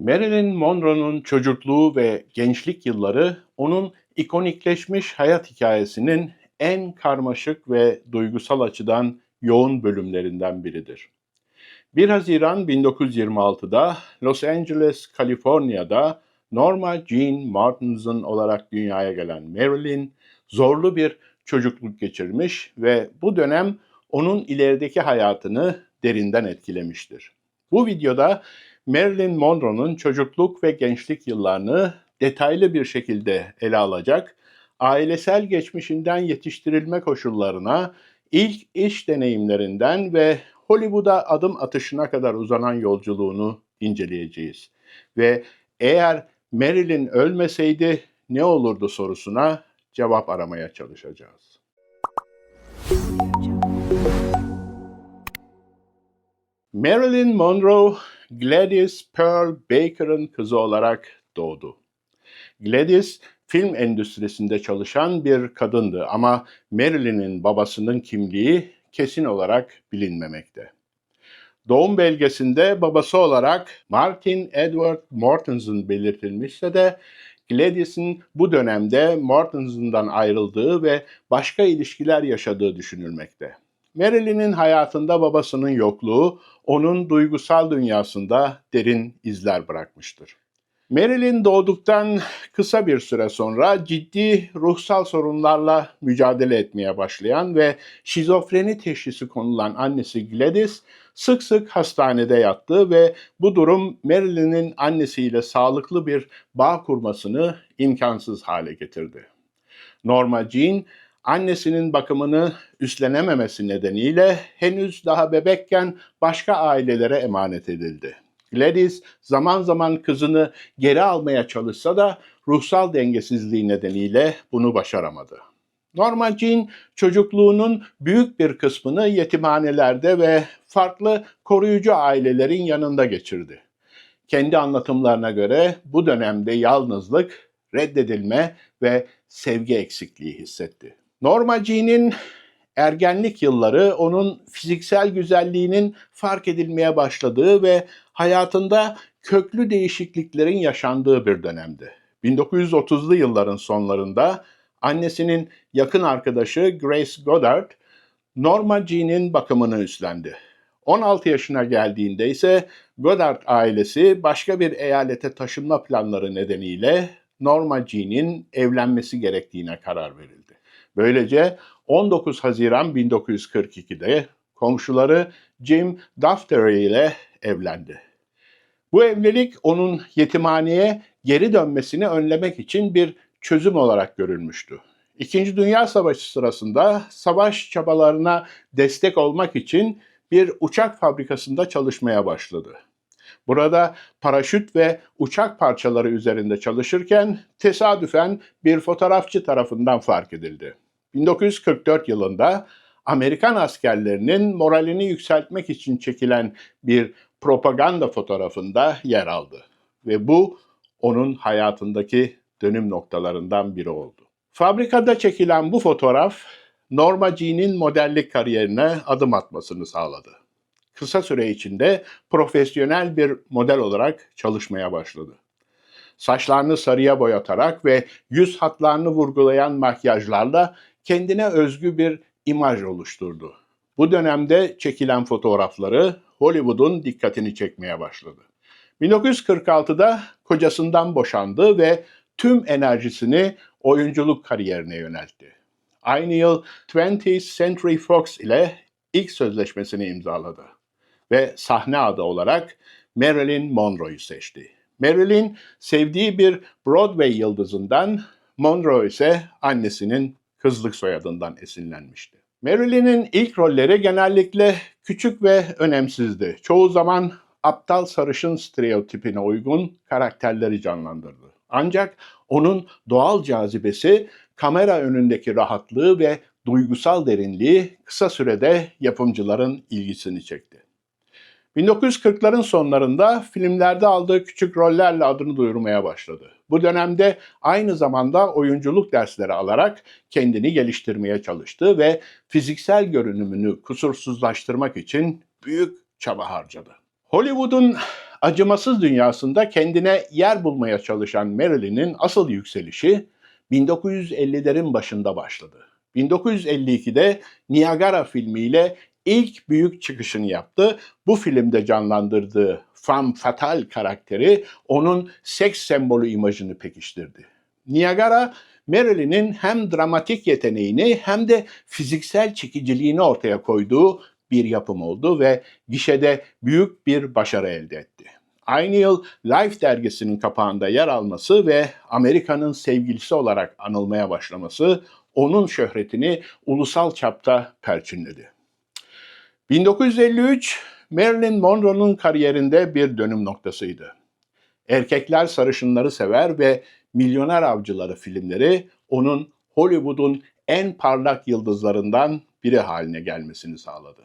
Marilyn Monroe'nun çocukluğu ve gençlik yılları onun ikonikleşmiş hayat hikayesinin en karmaşık ve duygusal açıdan yoğun bölümlerinden biridir. 1 Haziran 1926'da Los Angeles, Kaliforniya'da Norma Jean Martinson olarak dünyaya gelen Marilyn, zorlu bir çocukluk geçirmiş ve bu dönem onun ilerideki hayatını derinden etkilemiştir. Bu videoda Marilyn Monroe'nun çocukluk ve gençlik yıllarını detaylı bir şekilde ele alacak, ailesel geçmişinden yetiştirilme koşullarına, ilk iş deneyimlerinden ve Hollywood'a adım atışına kadar uzanan yolculuğunu inceleyeceğiz. Ve eğer Marilyn ölmeseydi ne olurdu sorusuna cevap aramaya çalışacağız. Marilyn Monroe, Gladys Pearl Baker'ın kızı olarak doğdu. Gladys film endüstrisinde çalışan bir kadındı ama Marilyn'in babasının kimliği kesin olarak bilinmemekte. Doğum belgesinde babası olarak Martin Edward Mortensen belirtilmişse de Gladys'in bu dönemde Mortensen'dan ayrıldığı ve başka ilişkiler yaşadığı düşünülmekte. Marilyn'in hayatında babasının yokluğu onun duygusal dünyasında derin izler bırakmıştır. Marilyn doğduktan kısa bir süre sonra ciddi ruhsal sorunlarla mücadele etmeye başlayan ve şizofreni teşhisi konulan annesi Gladys sık sık hastanede yattı ve bu durum Marilyn'in annesiyle sağlıklı bir bağ kurmasını imkansız hale getirdi. Norma Jean annesinin bakımını üstlenememesi nedeniyle henüz daha bebekken başka ailelere emanet edildi. Gladys zaman zaman kızını geri almaya çalışsa da ruhsal dengesizliği nedeniyle bunu başaramadı. Norma Jean çocukluğunun büyük bir kısmını yetimhanelerde ve farklı koruyucu ailelerin yanında geçirdi. Kendi anlatımlarına göre bu dönemde yalnızlık, reddedilme ve sevgi eksikliği hissetti. Norma Jean'in ergenlik yılları onun fiziksel güzelliğinin fark edilmeye başladığı ve hayatında köklü değişikliklerin yaşandığı bir dönemdi. 1930'lu yılların sonlarında annesinin yakın arkadaşı Grace Goddard, Norma Jean'in bakımını üstlendi. 16 yaşına geldiğinde ise Goddard ailesi başka bir eyalete taşınma planları nedeniyle Norma Jean'in evlenmesi gerektiğine karar verildi. Böylece 19 Haziran 1942'de komşuları Jim Daftery ile evlendi. Bu evlilik onun yetimhaneye geri dönmesini önlemek için bir çözüm olarak görülmüştü. İkinci Dünya Savaşı sırasında savaş çabalarına destek olmak için bir uçak fabrikasında çalışmaya başladı. Burada paraşüt ve uçak parçaları üzerinde çalışırken tesadüfen bir fotoğrafçı tarafından fark edildi. 1944 yılında Amerikan askerlerinin moralini yükseltmek için çekilen bir propaganda fotoğrafında yer aldı ve bu onun hayatındaki dönüm noktalarından biri oldu. Fabrikada çekilen bu fotoğraf Norma Jean'in modellik kariyerine adım atmasını sağladı. Kısa süre içinde profesyonel bir model olarak çalışmaya başladı. Saçlarını sarıya boyatarak ve yüz hatlarını vurgulayan makyajlarla kendine özgü bir imaj oluşturdu. Bu dönemde çekilen fotoğrafları Hollywood'un dikkatini çekmeye başladı. 1946'da kocasından boşandı ve tüm enerjisini oyunculuk kariyerine yöneltti. Aynı yıl 20th Century Fox ile ilk sözleşmesini imzaladı ve sahne adı olarak Marilyn Monroe'yu seçti. Marilyn sevdiği bir Broadway yıldızından, Monroe ise annesinin kızlık soyadından esinlenmişti. Marilyn'in ilk rolleri genellikle küçük ve önemsizdi. Çoğu zaman aptal sarışın stereotipine uygun karakterleri canlandırdı. Ancak onun doğal cazibesi, kamera önündeki rahatlığı ve duygusal derinliği kısa sürede yapımcıların ilgisini çekti. 1940'ların sonlarında filmlerde aldığı küçük rollerle adını duyurmaya başladı. Bu dönemde aynı zamanda oyunculuk dersleri alarak kendini geliştirmeye çalıştı ve fiziksel görünümünü kusursuzlaştırmak için büyük çaba harcadı. Hollywood'un acımasız dünyasında kendine yer bulmaya çalışan Marilyn'in asıl yükselişi 1950'lerin başında başladı. 1952'de Niagara filmiyle ilk büyük çıkışını yaptı. Bu filmde canlandırdığı femme fatale karakteri onun seks sembolü imajını pekiştirdi. Niagara Marilyn'in hem dramatik yeteneğini hem de fiziksel çekiciliğini ortaya koyduğu bir yapım oldu ve gişede büyük bir başarı elde etti. Aynı yıl Life dergisinin kapağında yer alması ve Amerika'nın sevgilisi olarak anılmaya başlaması onun şöhretini ulusal çapta perçinledi. 1953 Marilyn Monroe'nun kariyerinde bir dönüm noktasıydı. Erkekler sarışınları sever ve Milyoner Avcıları filmleri onun Hollywood'un en parlak yıldızlarından biri haline gelmesini sağladı.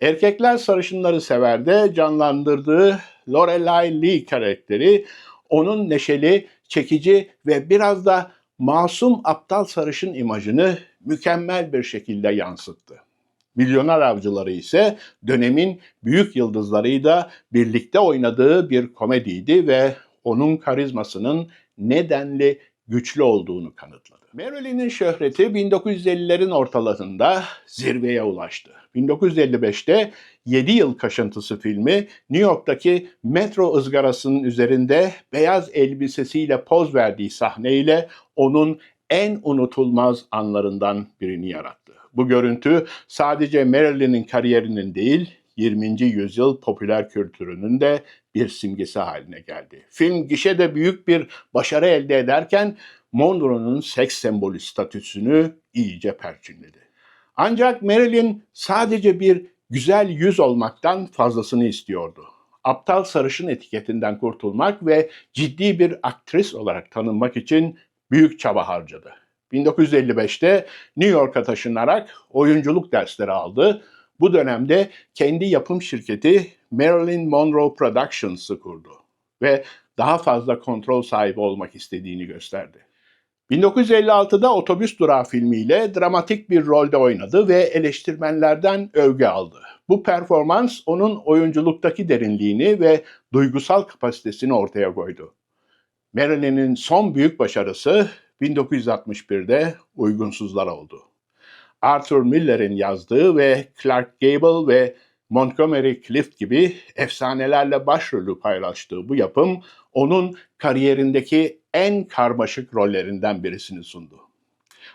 Erkekler sarışınları severde canlandırdığı Lorelai Lee karakteri onun neşeli, çekici ve biraz da masum aptal sarışın imajını mükemmel bir şekilde yansıttı. Milyoner Avcıları ise dönemin büyük yıldızlarıyla birlikte oynadığı bir komediydi ve onun karizmasının nedenli güçlü olduğunu kanıtladı. Marilyn'in şöhreti 1950'lerin ortalarında zirveye ulaştı. 1955'te 7 Yıl Kaşıntısı filmi New York'taki metro ızgarasının üzerinde beyaz elbisesiyle poz verdiği sahneyle onun en unutulmaz anlarından birini yarattı. Bu görüntü sadece Marilyn'in kariyerinin değil, 20. yüzyıl popüler kültürünün de bir simgesi haline geldi. Film gişede büyük bir başarı elde ederken Monroe'nun seks sembolü statüsünü iyice perçinledi. Ancak Marilyn sadece bir güzel yüz olmaktan fazlasını istiyordu. Aptal sarışın etiketinden kurtulmak ve ciddi bir aktris olarak tanınmak için büyük çaba harcadı. 1955'te New York'a taşınarak oyunculuk dersleri aldı. Bu dönemde kendi yapım şirketi Marilyn Monroe Productions'ı kurdu ve daha fazla kontrol sahibi olmak istediğini gösterdi. 1956'da Otobüs Durağı filmiyle dramatik bir rolde oynadı ve eleştirmenlerden övgü aldı. Bu performans onun oyunculuktaki derinliğini ve duygusal kapasitesini ortaya koydu. Marilyn'in son büyük başarısı 1961'de Uygunsuzlar oldu. Arthur Miller'in yazdığı ve Clark Gable ve Montgomery Clift gibi efsanelerle başrolü paylaştığı bu yapım onun kariyerindeki en karmaşık rollerinden birisini sundu.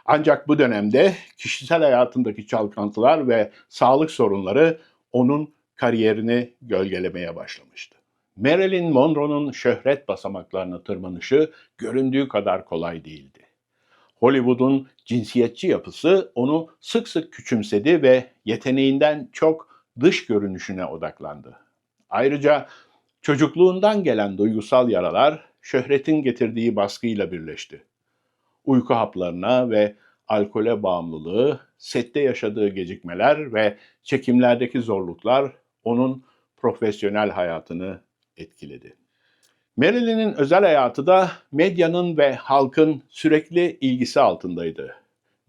Ancak bu dönemde kişisel hayatındaki çalkantılar ve sağlık sorunları onun kariyerini gölgelemeye başlamıştı. Marilyn Monroe'nun şöhret basamaklarını tırmanışı göründüğü kadar kolay değildi. Hollywood'un cinsiyetçi yapısı onu sık sık küçümsedi ve yeteneğinden çok dış görünüşüne odaklandı. Ayrıca çocukluğundan gelen duygusal yaralar şöhretin getirdiği baskıyla birleşti. Uyku haplarına ve alkole bağımlılığı, sette yaşadığı gecikmeler ve çekimlerdeki zorluklar onun profesyonel hayatını etkiledi. Marilyn'in özel hayatı da medyanın ve halkın sürekli ilgisi altındaydı.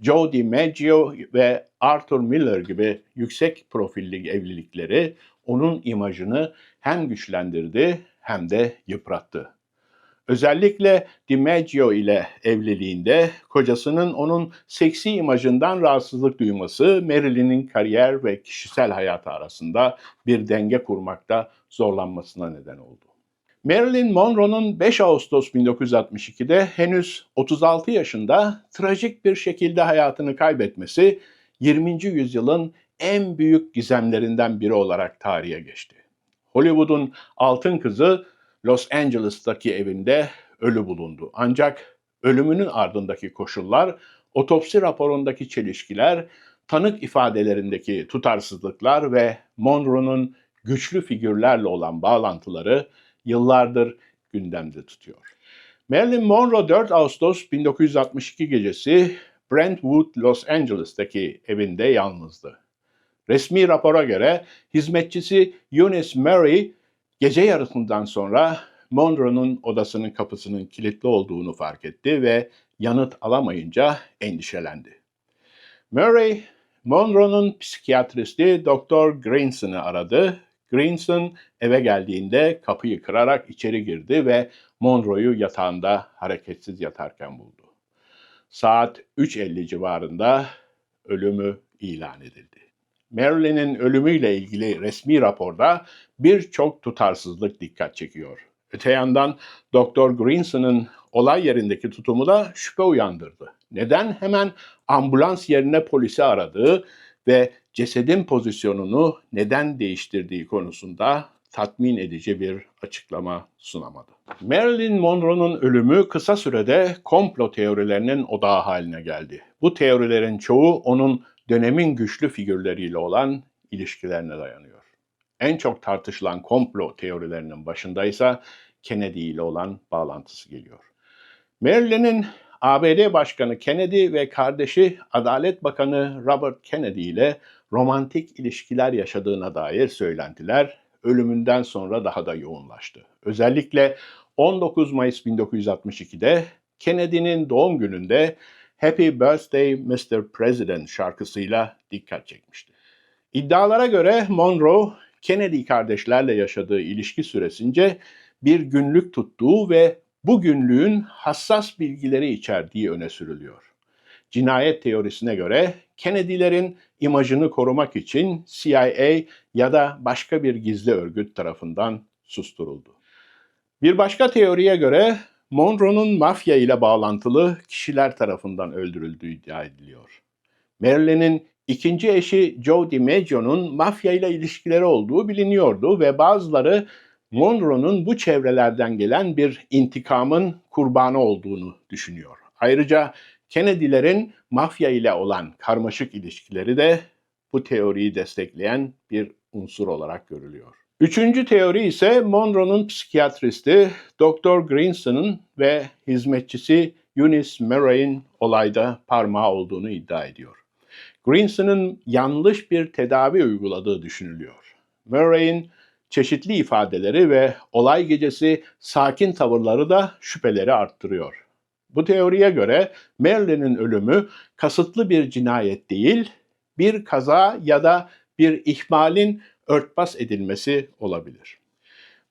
Joe DiMaggio ve Arthur Miller gibi yüksek profilli evlilikleri onun imajını hem güçlendirdi hem de yıprattı. Özellikle DiMaggio ile evliliğinde kocasının onun seksi imajından rahatsızlık duyması Marilyn'in kariyer ve kişisel hayatı arasında bir denge kurmakta zorlanmasına neden oldu. Marilyn Monroe'nun 5 Ağustos 1962'de henüz 36 yaşında trajik bir şekilde hayatını kaybetmesi 20. yüzyılın en büyük gizemlerinden biri olarak tarihe geçti. Hollywood'un altın kızı Los Angeles'taki evinde ölü bulundu. Ancak ölümünün ardındaki koşullar, otopsi raporundaki çelişkiler, tanık ifadelerindeki tutarsızlıklar ve Monroe'nun güçlü figürlerle olan bağlantıları yıllardır gündemde tutuyor. Marilyn Monroe 4 Ağustos 1962 gecesi Brentwood, Los Angeles'taki evinde yalnızdı. Resmi rapora göre hizmetçisi Eunice Murray gece yarısından sonra Monroe'nun odasının kapısının kilitli olduğunu fark etti ve yanıt alamayınca endişelendi. Murray, Monroe'nun psikiyatristi Dr. Greenson'ı aradı Greenson eve geldiğinde kapıyı kırarak içeri girdi ve Monroe'yu yatağında hareketsiz yatarken buldu. Saat 3.50 civarında ölümü ilan edildi. Marilyn'in ölümüyle ilgili resmi raporda birçok tutarsızlık dikkat çekiyor. Öte yandan Dr. Greenson'ın olay yerindeki tutumu da şüphe uyandırdı. Neden hemen ambulans yerine polisi aradığı ve cesedin pozisyonunu neden değiştirdiği konusunda tatmin edici bir açıklama sunamadı. Marilyn Monroe'nun ölümü kısa sürede komplo teorilerinin odağı haline geldi. Bu teorilerin çoğu onun dönemin güçlü figürleriyle olan ilişkilerine dayanıyor. En çok tartışılan komplo teorilerinin başında ise Kennedy ile olan bağlantısı geliyor. Marilyn'in ABD Başkanı Kennedy ve kardeşi Adalet Bakanı Robert Kennedy ile romantik ilişkiler yaşadığına dair söylentiler ölümünden sonra daha da yoğunlaştı. Özellikle 19 Mayıs 1962'de Kennedy'nin doğum gününde Happy Birthday Mr. President şarkısıyla dikkat çekmişti. İddialara göre Monroe, Kennedy kardeşlerle yaşadığı ilişki süresince bir günlük tuttuğu ve bu günlüğün hassas bilgileri içerdiği öne sürülüyor. Cinayet teorisine göre Kennedy'lerin imajını korumak için CIA ya da başka bir gizli örgüt tarafından susturuldu. Bir başka teoriye göre Monroe'nun mafya ile bağlantılı kişiler tarafından öldürüldüğü iddia ediliyor. Marilyn'in ikinci eşi Joe DiMaggio'nun mafya ile ilişkileri olduğu biliniyordu ve bazıları Monroe'nun bu çevrelerden gelen bir intikamın kurbanı olduğunu düşünüyor. Ayrıca Kennedy'lerin mafya ile olan karmaşık ilişkileri de bu teoriyi destekleyen bir unsur olarak görülüyor. Üçüncü teori ise Monroe'nun psikiyatristi Dr. Greenson'ın ve hizmetçisi Eunice Murray'in olayda parmağı olduğunu iddia ediyor. Greenson'ın yanlış bir tedavi uyguladığı düşünülüyor. Murray'in çeşitli ifadeleri ve olay gecesi sakin tavırları da şüpheleri arttırıyor. Bu teoriye göre Marilyn'in ölümü kasıtlı bir cinayet değil, bir kaza ya da bir ihmalin örtbas edilmesi olabilir.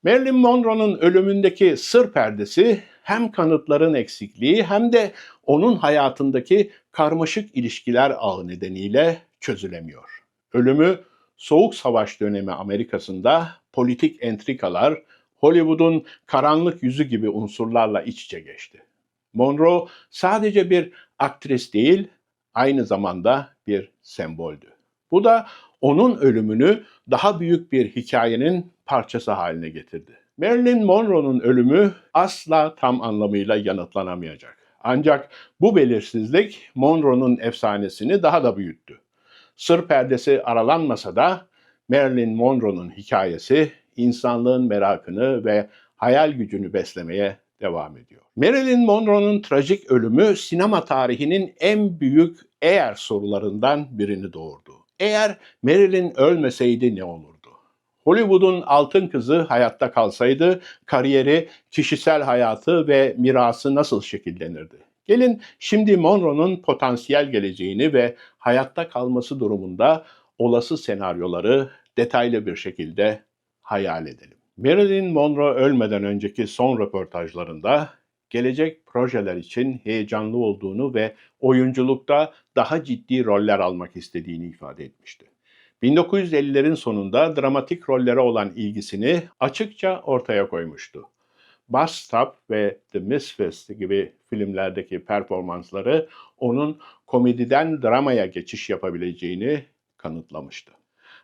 Marilyn Monroe'nun ölümündeki sır perdesi hem kanıtların eksikliği hem de onun hayatındaki karmaşık ilişkiler ağı nedeniyle çözülemiyor. Ölümü Soğuk Savaş dönemi Amerika'sında politik entrikalar, Hollywood'un karanlık yüzü gibi unsurlarla iç içe geçti. Monroe sadece bir aktris değil, aynı zamanda bir semboldü. Bu da onun ölümünü daha büyük bir hikayenin parçası haline getirdi. Marilyn Monroe'nun ölümü asla tam anlamıyla yanıtlanamayacak. Ancak bu belirsizlik Monroe'nun efsanesini daha da büyüttü. Sır perdesi aralanmasa da Marilyn Monroe'nun hikayesi insanlığın merakını ve hayal gücünü beslemeye devam ediyor. Marilyn Monroe'nun trajik ölümü sinema tarihinin en büyük eğer sorularından birini doğurdu. Eğer Marilyn ölmeseydi ne olurdu? Hollywood'un altın kızı hayatta kalsaydı kariyeri, kişisel hayatı ve mirası nasıl şekillenirdi? Gelin şimdi Monroe'nun potansiyel geleceğini ve hayatta kalması durumunda olası senaryoları detaylı bir şekilde hayal edelim. Marilyn Monroe ölmeden önceki son röportajlarında gelecek projeler için heyecanlı olduğunu ve oyunculukta daha ciddi roller almak istediğini ifade etmişti. 1950'lerin sonunda dramatik rollere olan ilgisini açıkça ortaya koymuştu. Bus Stop ve The Misfits gibi filmlerdeki performansları onun komediden dramaya geçiş yapabileceğini kanıtlamıştı.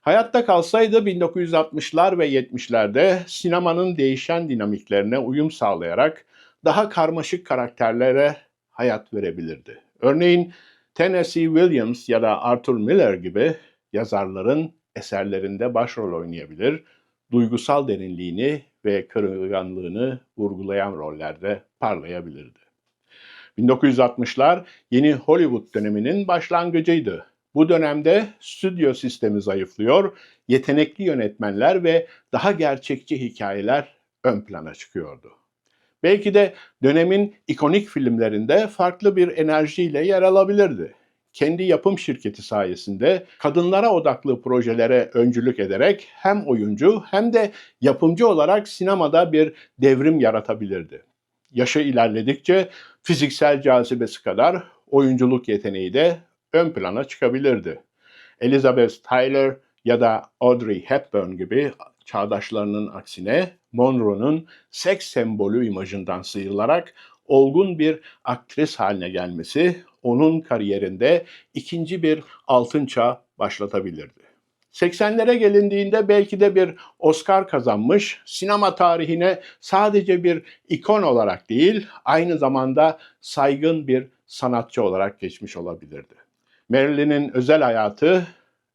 Hayatta kalsaydı 1960'lar ve 70'lerde sinemanın değişen dinamiklerine uyum sağlayarak daha karmaşık karakterlere hayat verebilirdi. Örneğin Tennessee Williams ya da Arthur Miller gibi yazarların eserlerinde başrol oynayabilir, duygusal derinliğini ve kırılganlığını vurgulayan rollerde parlayabilirdi. 1960'lar yeni Hollywood döneminin başlangıcıydı. Bu dönemde stüdyo sistemi zayıflıyor, yetenekli yönetmenler ve daha gerçekçi hikayeler ön plana çıkıyordu. Belki de dönemin ikonik filmlerinde farklı bir enerjiyle yer alabilirdi. kendi yapım şirketi sayesinde kadınlara odaklı projelere öncülük ederek hem oyuncu hem de yapımcı olarak sinemada bir devrim yaratabilirdi. Yaşı ilerledikçe fiziksel cazibesi kadar oyunculuk yeteneği de ön plana çıkabilirdi. Elizabeth Taylor ya da Audrey Hepburn gibi çağdaşlarının aksine Monroe'nun seks sembolü imajından sıyrılarak olgun bir aktris haline gelmesi onun kariyerinde ikinci bir altın çağ başlatabilirdi. 80'lere gelindiğinde belki de bir Oscar kazanmış, sinema tarihine sadece bir ikon olarak değil, aynı zamanda saygın bir sanatçı olarak geçmiş olabilirdi. Marilyn'in özel hayatı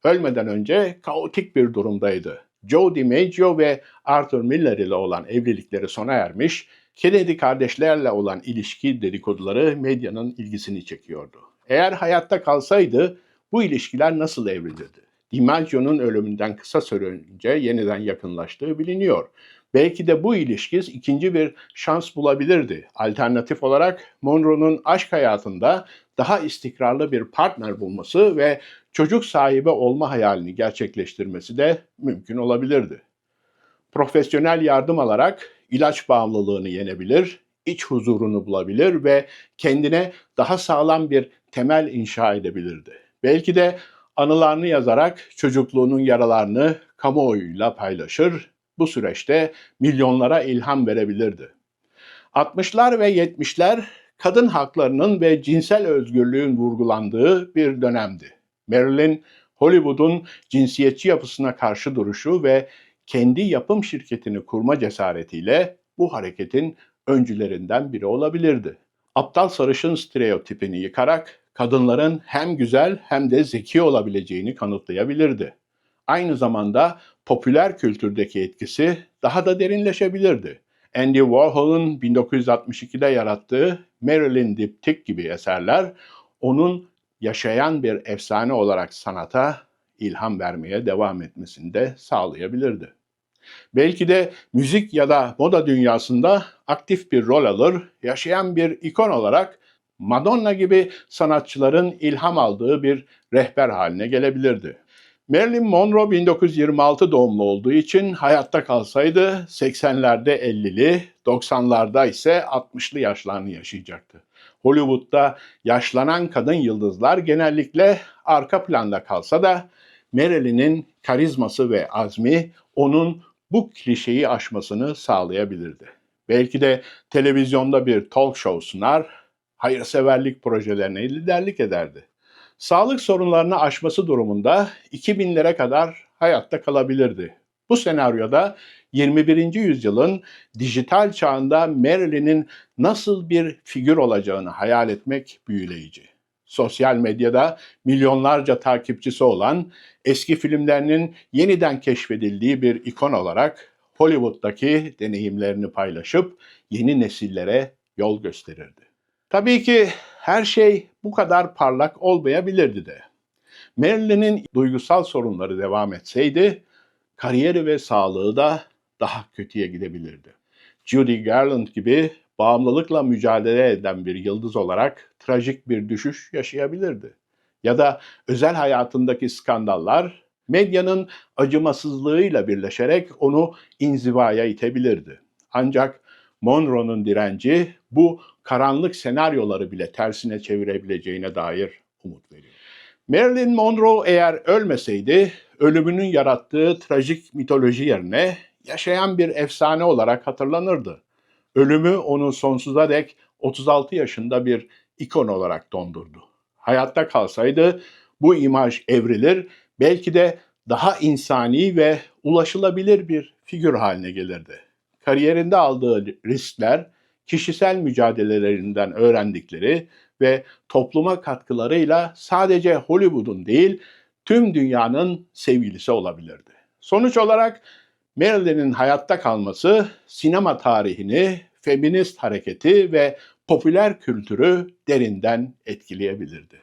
ölmeden önce kaotik bir durumdaydı. Joe DiMaggio ve Arthur Miller ile olan evlilikleri sona ermiş, Kennedy kardeşlerle olan ilişki dedikoduları medyanın ilgisini çekiyordu. Eğer hayatta kalsaydı bu ilişkiler nasıl evrilirdi? DiMaggio'nun ölümünden kısa süre önce yeniden yakınlaştığı biliniyor. Belki de bu ilişki ikinci bir şans bulabilirdi. Alternatif olarak Monroe'nun aşk hayatında daha istikrarlı bir partner bulması ve çocuk sahibi olma hayalini gerçekleştirmesi de mümkün olabilirdi. Profesyonel yardım alarak ilaç bağımlılığını yenebilir, iç huzurunu bulabilir ve kendine daha sağlam bir temel inşa edebilirdi. Belki de anılarını yazarak çocukluğunun yaralarını kamuoyuyla paylaşır, bu süreçte milyonlara ilham verebilirdi. 60'lar ve 70'ler kadın haklarının ve cinsel özgürlüğün vurgulandığı bir dönemdi. Marilyn, Hollywood'un cinsiyetçi yapısına karşı duruşu ve kendi yapım şirketini kurma cesaretiyle bu hareketin öncülerinden biri olabilirdi. Aptal sarışın stereotipini yıkarak kadınların hem güzel hem de zeki olabileceğini kanıtlayabilirdi. Aynı zamanda popüler kültürdeki etkisi daha da derinleşebilirdi. Andy Warhol'un 1962'de yarattığı Marilyn Diptych gibi eserler onun yaşayan bir efsane olarak sanata ilham vermeye devam etmesini de sağlayabilirdi. Belki de müzik ya da moda dünyasında aktif bir rol alır, yaşayan bir ikon olarak Madonna gibi sanatçıların ilham aldığı bir rehber haline gelebilirdi. Marilyn Monroe 1926 doğumlu olduğu için hayatta kalsaydı 80'lerde 50'li, 90'larda ise 60'lı yaşlarını yaşayacaktı. Hollywood'da yaşlanan kadın yıldızlar genellikle arka planda kalsa da Marilyn'in karizması ve azmi onun bu klişeyi aşmasını sağlayabilirdi. Belki de televizyonda bir talk show sunar, hayırseverlik projelerine liderlik ederdi. Sağlık sorunlarını aşması durumunda 2000'lere kadar hayatta kalabilirdi. Bu senaryoda 21. yüzyılın dijital çağında Marilyn'in nasıl bir figür olacağını hayal etmek büyüleyici. Sosyal medyada milyonlarca takipçisi olan eski filmlerinin yeniden keşfedildiği bir ikon olarak Hollywood'daki deneyimlerini paylaşıp yeni nesillere yol gösterirdi. Tabii ki her şey bu kadar parlak olmayabilirdi de. Marilyn'in duygusal sorunları devam etseydi, kariyeri ve sağlığı da daha kötüye gidebilirdi. Judy Garland gibi bağımlılıkla mücadele eden bir yıldız olarak trajik bir düşüş yaşayabilirdi. Ya da özel hayatındaki skandallar medyanın acımasızlığıyla birleşerek onu inzivaya itebilirdi. Ancak Monroe'nun direnci bu karanlık senaryoları bile tersine çevirebileceğine dair umut veriyor. Marilyn Monroe eğer ölmeseydi ölümünün yarattığı trajik mitoloji yerine yaşayan bir efsane olarak hatırlanırdı. Ölümü onu sonsuza dek 36 yaşında bir ikon olarak dondurdu. Hayatta kalsaydı bu imaj evrilir, belki de daha insani ve ulaşılabilir bir figür haline gelirdi. Kariyerinde aldığı riskler, kişisel mücadelelerinden öğrendikleri ve topluma katkılarıyla sadece Hollywood'un değil, tüm dünyanın sevgilisi olabilirdi. Sonuç olarak Marilyn'in hayatta kalması sinema tarihini, feminist hareketi ve popüler kültürü derinden etkileyebilirdi.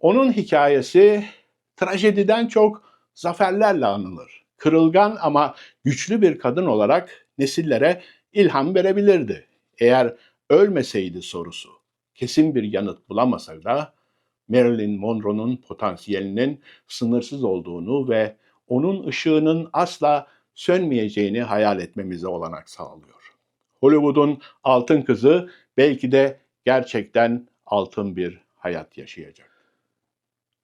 Onun hikayesi trajediden çok zaferlerle anılır. Kırılgan ama güçlü bir kadın olarak nesillere ilham verebilirdi. Eğer ölmeseydi sorusu kesin bir yanıt bulamasa da Marilyn Monroe'nun potansiyelinin sınırsız olduğunu ve onun ışığının asla sönmeyeceğini hayal etmemize olanak sağlıyor. Hollywood'un altın kızı belki de gerçekten altın bir hayat yaşayacak.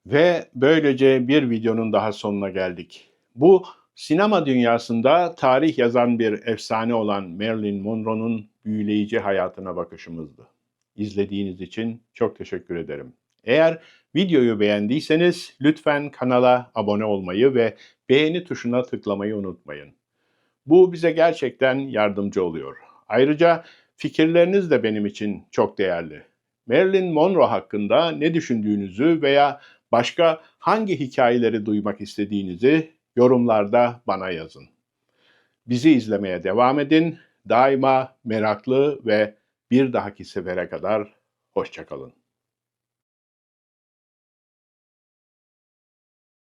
Ve böylece bir videonun daha sonuna geldik. Bu sinema dünyasında tarih yazan bir efsane olan Marilyn Monroe'nun büyüleyici hayatına bakışımızdı. İzlediğiniz için çok teşekkür ederim. Eğer videoyu beğendiyseniz lütfen kanala abone olmayı ve beğeni tuşuna tıklamayı unutmayın. Bu bize gerçekten yardımcı oluyor. Ayrıca fikirleriniz de benim için çok değerli. Marilyn Monroe hakkında ne düşündüğünüzü veya başka hangi hikayeleri duymak istediğinizi yorumlarda bana yazın. Bizi izlemeye devam edin. Daima meraklı ve bir dahaki sefere kadar hoşçakalın.